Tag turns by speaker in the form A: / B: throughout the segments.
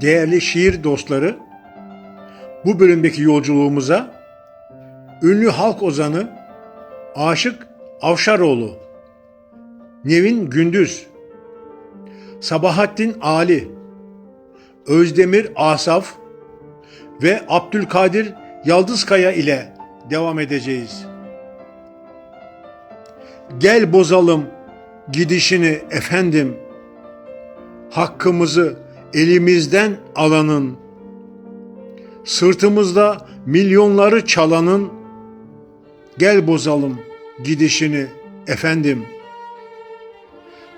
A: Değerli şiir dostları, bu bölümdeki yolculuğumuza ünlü halk ozanı Aşık Avşaroğlu, Nevin Gündüz, Sabahattin Ali, Özdemir Asaf ve Abdülkadir Yaldızkaya ile devam edeceğiz. Gel bozalım gidişini efendim, hakkımızı elimizden alanın, sırtımızda milyonları çalanın, gel bozalım gidişini efendim.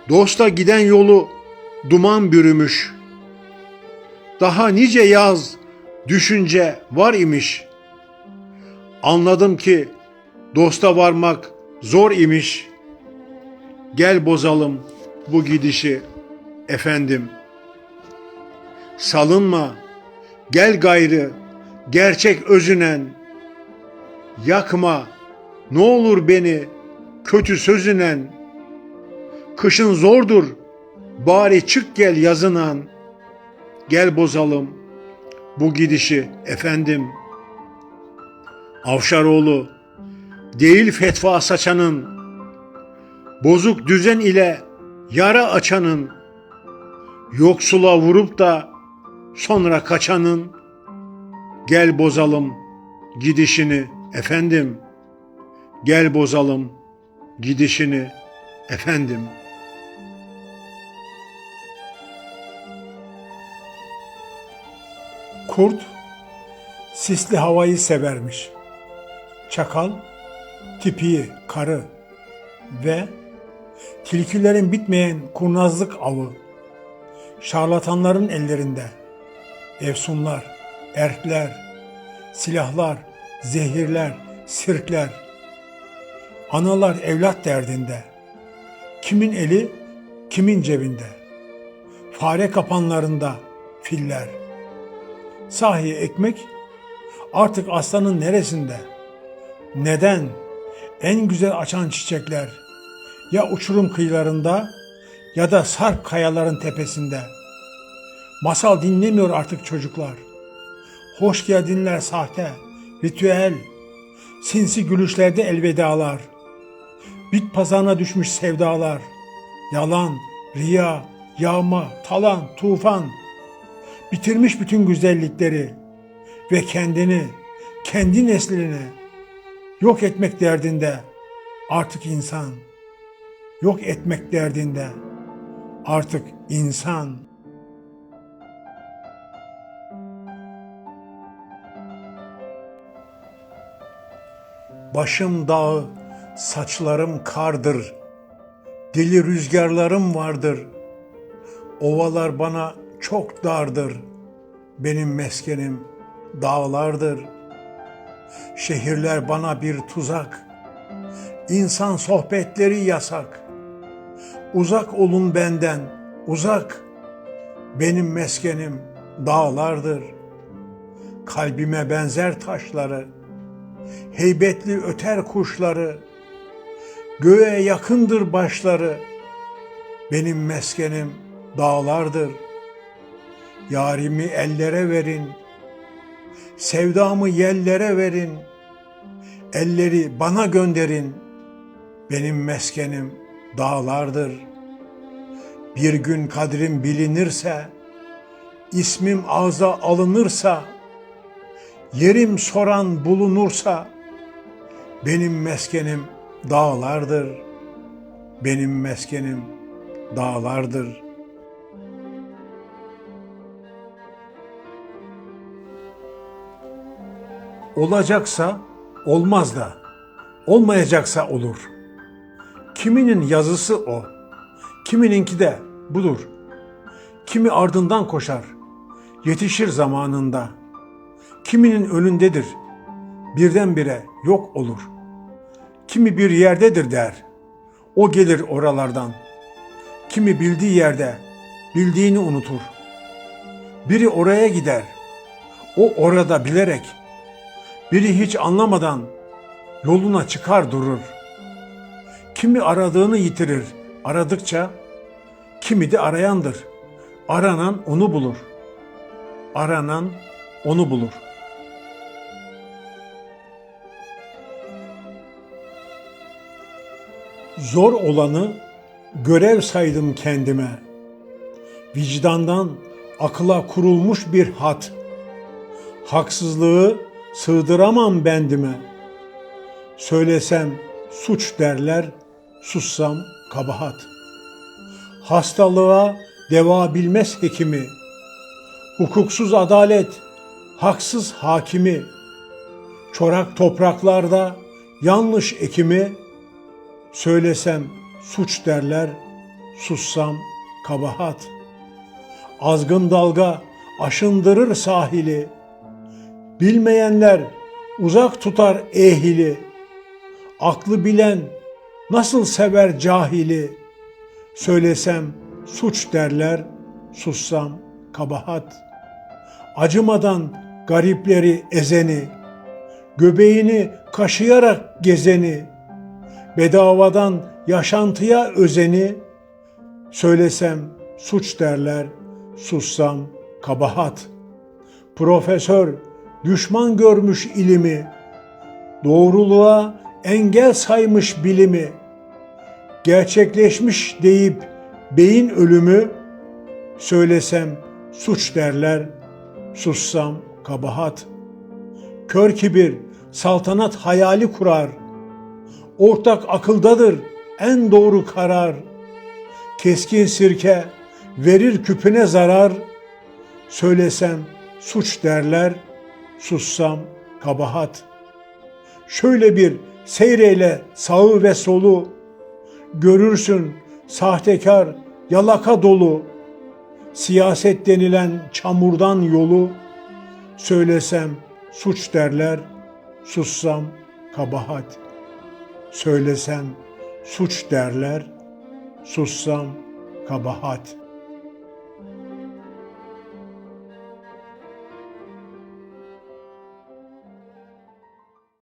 A: Dosta giden yolu duman bürümüş, daha nice yaz, düşünce var imiş. Anladım ki dosta varmak zor imiş. Gel bozalım bu gidişi efendim. Salınma, gel gayrı, gerçek özünen. Yakma, ne olur beni kötü sözünen. Kışın zordur, bari çık gel yazınan. Gel bozalım bu gidişi efendim. Avşaroğlu değil fetva saçanın, bozuk düzen ile yara açanın, yoksula vurup da sonra kaçanın, gel bozalım gidişini efendim, gel bozalım gidişini efendim.
B: Kurt sisli havayı severmiş. Çakal tipiyi, karı ve tilkilerin bitmeyen kurnazlık avı. Şarlatanların ellerinde efsunlar, erkler, silahlar, zehirler, sirkler. Analar evlat derdinde. Kimin eli, kimin cebinde. Fare kapanlarında filler. Sahi ekmek artık aslanın neresinde? Neden? En güzel açan çiçekler ya uçurum kıyılarında ya da sarp kayaların tepesinde. Masal dinlemiyor artık çocuklar. Hoş geldinler sahte, ritüel, sinsi gülüşlerde elvedalar. Bit pazarına düşmüş sevdalar. Yalan, riya, yağma, talan, tufan. Bitirmiş bütün güzellikleri ve kendini, kendi neslini yok etmek derdinde artık insan. Yok etmek derdinde artık insan. Başım dağı, saçlarım kardır. Deli rüzgarlarım vardır. Ovalar bana çok dardır. Benim meskenim dağlardır. Şehirler bana bir tuzak. İnsan sohbetleri yasak. Uzak olun benden, uzak. Benim meskenim dağlardır. Kalbime benzer taşları, heybetli öter kuşları, göğe yakındır başları. Benim meskenim dağlardır. Yarimi ellere verin, sevdamı yellere verin, elleri bana gönderin. Benim meskenim dağlardır. Bir gün kadrim bilinirse, ismim ağza alınırsa, yerim soran bulunursa, benim meskenim dağlardır. Benim meskenim dağlardır. Olacaksa olmaz da, olmayacaksa olur. Kiminin yazısı o, kimininki de budur. Kimi ardından koşar, yetişir zamanında. Kiminin önündedir, birdenbire yok olur. Kimi bir yerdedir der, o gelir oralardan. Kimi bildiği yerde, bildiğini unutur. Biri oraya gider, o orada bilerek. Biri hiç anlamadan yoluna çıkar durur. Kimi aradığını yitirir aradıkça, kimi de arayandır. Aranan onu bulur. aranan onu bulur. Zor olanı görev saydım kendime. Vicdandan akıla kurulmuş bir hat. Haksızlığı sığdıramam bendime. Söylesem suç derler, sussam kabahat. Hastalığa deva bilmez hekimi. Hukuksuz adalet, haksız hakimi. Çorak topraklarda yanlış ekimi. Söylesem suç derler, sussam kabahat. Azgın dalga aşındırır sahili. Bilmeyenler uzak tutar ehili. Aklı bilen nasıl sever cahili? Söylesem suç derler, sussam kabahat. Acımadan garipleri ezeni, göbeğini kaşıyarak gezeni, bedavadan yaşantıya özeni, söylesem suç derler, sussam kabahat. Profesör düşman görmüş ilimi, doğruluğa engel saymış bilimi, gerçekleşmiş deyip beyin ölümü, söylesem suç derler, sussam kabahat. Kör kibir saltanat hayali kurar, ortak akıldadır en doğru karar. Keskin sirke verir küpüne zarar, söylesem suç derler, sussam kabahat. Şöyle bir seyreyle sağı ve solu, görürsün sahtekar yalaka dolu, siyaset denilen çamurdan yolu, söylesem suç derler, sussam kabahat. Söylesem suç derler, sussam kabahat.''